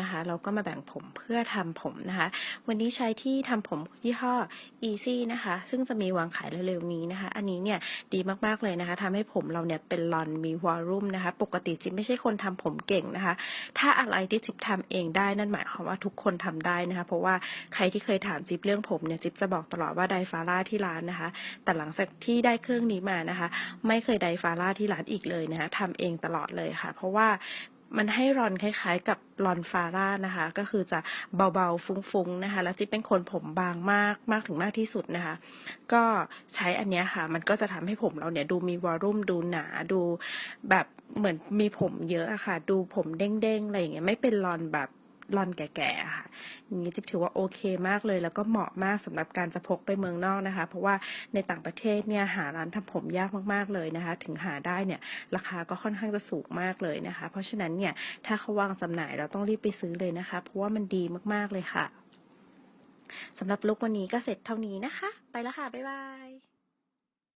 นะคะเราก็มาแบ่งผมเพื่อทำผมนะคะ วันนี้ใช้ที่ทำผมยี่ห้อ Easy นะคะ ซึ่งจะมีวางขายเร็วๆนี้นะคะ อันนี้เนี่ยดีมากๆเลยนะคะทำให้ผมเราเนี่ยเป็นลอนมีวอลลุ่มนะคะ ปกติจิ๊บไม่ใช่คนทำผมเก่งนะคะ ถ้าอะไรที่จิ๊บทำเองได้นั่นหมายความว่าทุกคนทำได้นะคะ เพราะว่าใครที่เคยถามจิ๊บเรื่องผมเนี่ยจิ๊บจะบอกตลอดว่าไดฟาร่าที่ร้านนะคะ แต่หลังจากที่ได้เครื่องนี้มานะคะ ไม่เคยไดฟาร่าที่ร้านอีกเลยนะคะทำเองตลอดเลยค่ะ เพราะว่า มันให้รอนคล้ายๆ กับรอนฟาร่านะคะ ก็คือจะเบาๆฟุ้งๆนะคะ แล้วจิ๊บเป็นคนผมบางมากมากถึงมากที่สุดนะคะ ก็ใช้อันเนี้ยค่ะ มันก็จะทำให้ผมเราเนี่ยดูมีวอลลุ่มดูหนาดูแบบเหมือนมีผมเยอะอะค่ะ ดูผมเด้งๆอะไรอย่างเงี้ยไม่เป็นรอนแบบ รอนแก่ๆค่ะอย่างนี้จิ๊บถือว่าโอเคมากเลย แล้วก็เหมาะมากสำหรับการจะพกไปเมืองนอกนะคะ เพราะว่าในต่างประเทศเนี่ยหาร้านทำผมยากมากๆเลยนะคะ ถึงหาได้เนี่ยราคาก็ค่อนข้างจะสูงมากเลยนะคะ เพราะฉะนั้นเนี่ยถ้าเขาวางจำหน่ายเราต้องรีบไปซื้อเลยนะคะ เพราะว่ามันดีมากๆเลยค่ะสำหรับลุกวันนี้ก็เสร็จเท่านี้นะคะ ไปแล้วค่ะ บ๊ายบาย